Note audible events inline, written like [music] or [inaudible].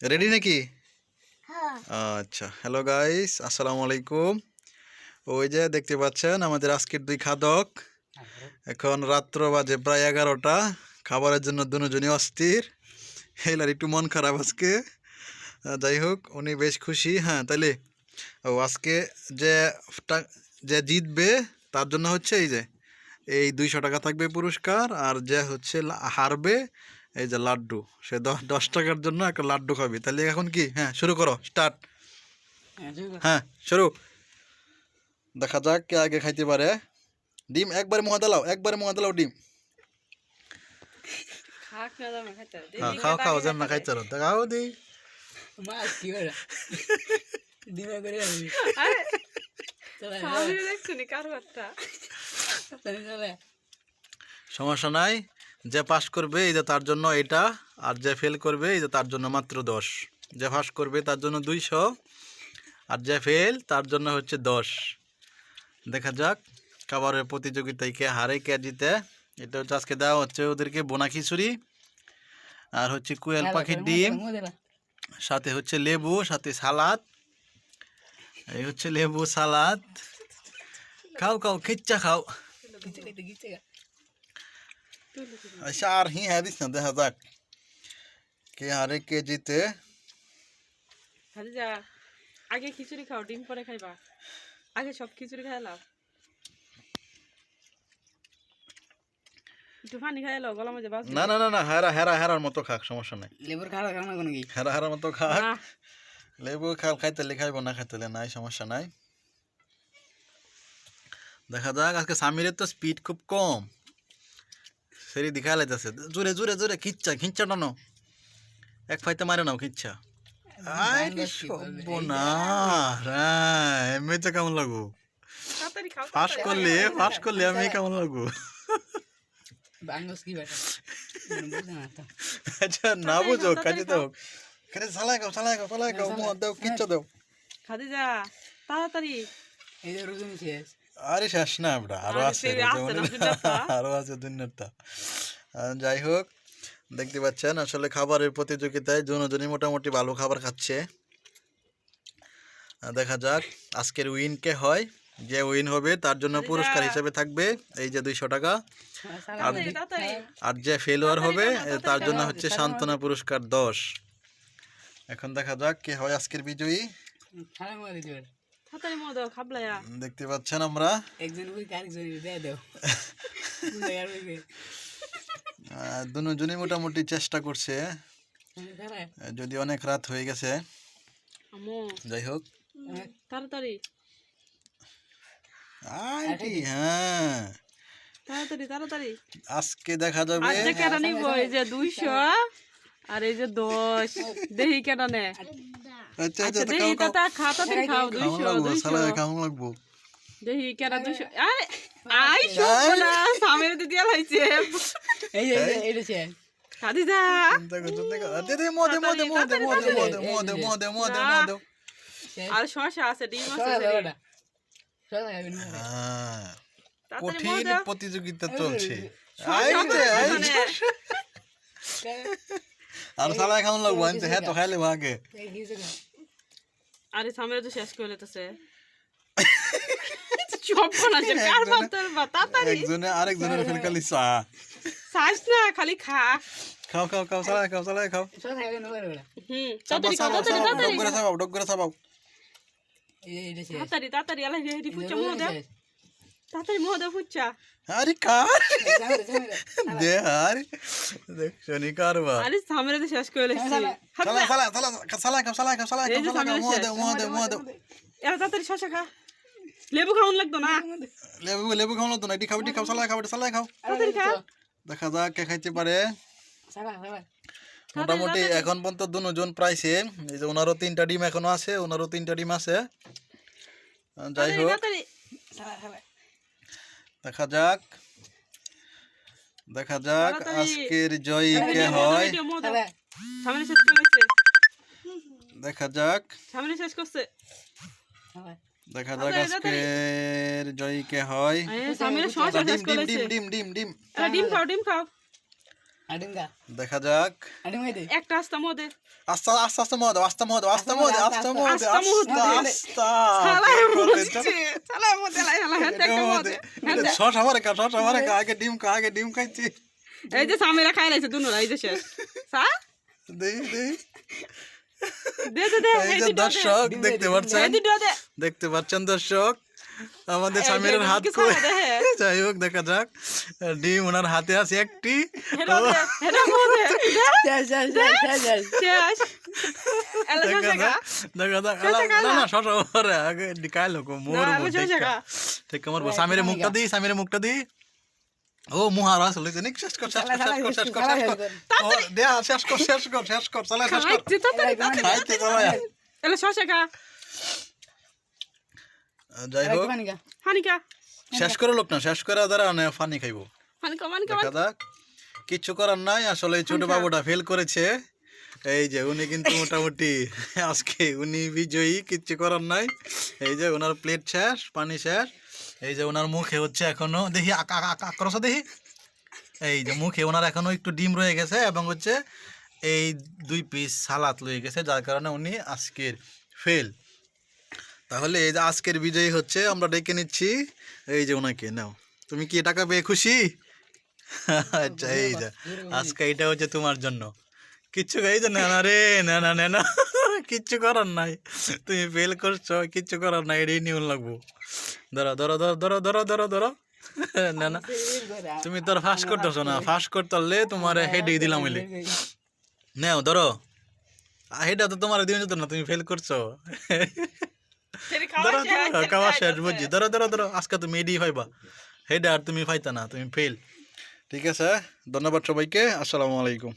Ready নাকি? হ্যাঁ। আচ্ছা হ্যালো গাইস আসসালামু আলাইকুম। ওই যে দেখতে পাচ্ছেন আমাদের আজকের দুই খাদক। এখন রাত্র বাজে প্রায় এগারোটা। খাবারের জন্য দুজনই অস্থির। হেলার একটু মন খারাপ আজকে। যাই হোক উনি বেশ খুশি। হ্যাঁ তাইলে ও আজকে যে যে জিতবে তার জন্য হচ্ছে এই যে এই দুইশো টাকা থাকবে পুরস্কার। আর যে হচ্ছে হারবে এই যে লাড্ডু সে দশ দশ টাকার জন্য একটা লাড্ডু খাবি। তাহলে এখন কি? হ্যাঁ শুরু করো স্টার্ট হ্যাঁ শুরু দেখা যাক কে আগে খাইতে পারে। ডিম একবারে মুহা দালাও একবারে মুহা দালাও ডিম। হ্যাঁ খাও খাও যেন না খাইতে পারো দেখাও দি। সমস্যা নাই। যে পাস করবে এই যে তার জন্য এটা আর যে ফেল করবে এই যে তার জন্য মাত্র দশ। যে পাস করবে তার জন্য দুইশো আর যে ফেল তার জন্য হচ্ছে দশ। দেখা যাক খাবারের প্রতিযোগিতায় কে হারে কে জিতে। এটা হচ্ছে আজকে দেওয়া হচ্ছে ওদেরকে বোনা খিচুড়ি আর হচ্ছে কুয়েল পাখির ডিম সাথে হচ্ছে লেবু সাথে সালাদ। এই হচ্ছে লেবু সালাদ। খাও খাও খিচ্চা খাও। আচ্ছা আর হি হ্যাঁ দিস না দেখা যাক কে হারে কে জিতে যা, আগে খিচুড়ি খাও ডিম পরে খাইবা আগে সব খিচুড়ি খাইলাম একটু পানি খাইলো গলা মধ্যে না না না না হেরা হেরা হেরার মতো খাক সমস্যা নাই। লেবুর খাওয়া খাওয়া কোনো কি হেরা হেরার মতো খাক না লেবু খাল খাইতে খাইব না খাইতে নাই সমস্যা নাই। দেখা যাক আজকে সামিরের তো স্পিড খুব কম। ফেরি দিঘা লাইতেছে। জোরে জোরে জোরে খিচ্ছা খিচ্ছা টানো। এক ফাইতে মারে নাও খিচ্ছা না সর্বনারা এমনি তো কেমন লাগো ফাঁস করলি ফাঁস করলি আমি কেমন লাগবো? আচ্ছা না বুঝো কাজে কাজে চালায় গাও চালায় গাও চালায় গাও দাও কিচ্ছা দাও। তাড়াতাড়ি। এই রুজুম আরে শেষ না আমরা [laughs] আরও আছে। আরও আছে দুনিয়াটা যাই হোক দেখতে পাচ্ছেন আসলে খাবারের প্রতিযোগিতায় জনজনই মোটামুটি ভালো খাবার খাচ্ছে। দেখা যাক আজকের উইন কে হয় যে উইন হবে তার জন্য পুরস্কার হিসেবে থাকবে এই যে দুইশো টাকা। তাড়াতাড়ি তাড়াতাড়ি আর যে ফেলোয়ার হবে তার জন্য হচ্ছে সান্ত্বনা পুরস্কার দশ। এখন দেখা যাক কে হয় আজকের বিজয়ী। তাড়াতাড়ি মো দাও খাবলায়া দেখতে পাচ্ছেন আমরা। একজন ওই আরেকজন দিয়ে দাও। দুজনই মোটামুটি চেষ্টা করছে। যদি অনেক রাত হয়ে গেছে। যাই হোক। তাড়াতাড়ি। হ্যাঁ। তাড়াতাড়ি তাড়াতাড়ি। আজকে দেখা যাবে। আর যে কেনা নিব? এই যে দুইশো আর এই যে দশ। দেহি কেনা নে আচ্ছা আচ্ছা তো খাও লাগবো সালা আরে আই সামের দিদি লাইছে এই এই এইটা। দে দে মদে মদে মদে মদে মদে মদে মদে মদে মদে। শেষ। আর শশা আছে ডিম আছে হ্যাঁ। কঠিন প্রতিযোগিতা চলছে। মানে। [laughs] আর সালা খাও লাগবো হ্যাঁ তো খাইলে আগে এই কিছু না আরে সামনে তো শেষ করে লেতেছে একজনে আরেকজনের ফেল খালি চা। চাস না খালি খা। খাও খাও খাও চালাই খাও চালাই খাও। হুম তাড়াতাড়ি খাও তাড়াতাড়ি তাড়াতাড়ি। ডগ করে চাবাও ডগ করে চাবাও। তাড়াতাড়ি তাড়াতাড়ি আলাই রে রিফু চামচ দে তাড়াতাড়ি মোহ দাও ফুচ্চা আরে কার? [laughs] দে আরে দেখ শনি আরে সামনে তো শেষ করে লেছি সালা সালা সালা সালা খাও সালা খাও সালা এই খাও যে সালা খাও সামনে মোহ শেষ। দে মোহ দে মোহ দে এরা তাড়াতাড়ি শশা খা। লেবু খাওয়ান লাগতো না? লেবু লেবু খাও না তো না। এটি খাও এটি খাও সালা খাও এটি সালা খাও। তাড়াতাড়ি খা। দেখা যাক কে খাইতে পারে। মোটামুটি এখন পর্যন্ত দুজন প্রায় সেম এই যে ওনারও তিনটা ডিম এখনও আছে ওনারও তিনটা ডিম আছে। যাই হোক। দেখা যাক। দেখা যাক আজকের জয় কে হয়। হ্যাঁ। সামনে শেষ করেছে। দেখা যাক। সামনে শেষ করছে। হ্যাঁ। দেখা যাক আজকের জয় কে হয়। সামনে হ্যাঁ, শেষ করেছে। ডিম ডিম ডিম ডিম। ডিম ডিম খাও ডিম খাও। দেখা যাক। আডিম গাই দে। একটা আস্তা মদে আস্তে আস্তে আস্তে মদ আস্তে মদ আস্তে মদ আস্তে মদ আস্তে মদ, আস্তে চালাই আস্তে মদে চালাই মদে লাই হালা একটা মদে শশ আমারে কা শশ আমারে কা আগে ডিম কা আগে ডিম খাইছি। এই যে সামিরা খাই লাইছে দুনো এই যে শেষ সা? দেই দেই। দে দে দে এই যে দর্শক দেখতে পাচ্ছেন? দেখতে পাচ্ছেন দর্শক? আমাদের সামিরের হাত কই। [laughs] যাই হোক দেখা যাক। ডিম ওনার হাতে আছে একটি। [laughs] এলা সামিরে মুখটা দি সামিরে মুখটা দি। ও মুহার আসলে নিক শেষ কর শেষ কর শেষ কর শেষ কর শেষ কর। ও দে আর শেষ কর শেষ কর শেষ কর চালা শেষ কর। চালা এলা শেষ গা যাই হোক। হানিকা। শেষ করে লোক না শেষ করে দ্বারা না ফানি খাইবো। হানিকা মানিকা যাক। কিচ্ছু করার নাই আসলে এই ছোট বাবুটা ফেল করেছে। এই যে উনি কিন্তু মোটামুটি [laughs] আজকে উনি বিজয়ী কিচ্ছু করার নাই। এই যে ওনার প্লেট শেষ পানি শেষ। এই যে ওনার মুখে হচ্ছে এখনও দেখি আকা আকা আকা দেখি। এই যে মুখে ওনার এখনও একটু ডিম রয়ে গেছে এবং হচ্ছে এই দুই পিস সালাদ রয়ে গেছে যার কারণে উনি আজকের ফেল তাহলে এই যে আজকের বিজয়ী হচ্ছে আমরা ডেকে নিচ্ছি। এই যে ওনাকে নাও। তুমি কি টাকা পেয়ে খুশি? [laughs] আচ্ছা এই যে আজকে এটা হচ্ছে তোমার জন্য। কিচ্ছু এই যে না না রে না না না না [laughs] কিচ্ছু করার নাই। তুমি ফেল করছ কিচ্ছু করার নাই এটাই নিউন লাগবো। ধরো ধরো ধরো ধরো ধরো ধরো ধরো। [laughs] না না তুমি তোর ফাঁস করতেছো না। ফাঁস করতে তোমার হেডে দিলাম হইলে। নেও ধরো। হেডা তো তোমার দিন যেত না তুমি ফেল করছ। [laughs] ধরো খাওয়া শেষ বুঝছি ধরো ধরো ধরো আজকে তুমি এডি পাইবা হেডা আর তুমি পাইতা না তুমি ফেল ঠিক আছে? ধন্যবাদ সবাইকে আসসালামু আলাইকুম।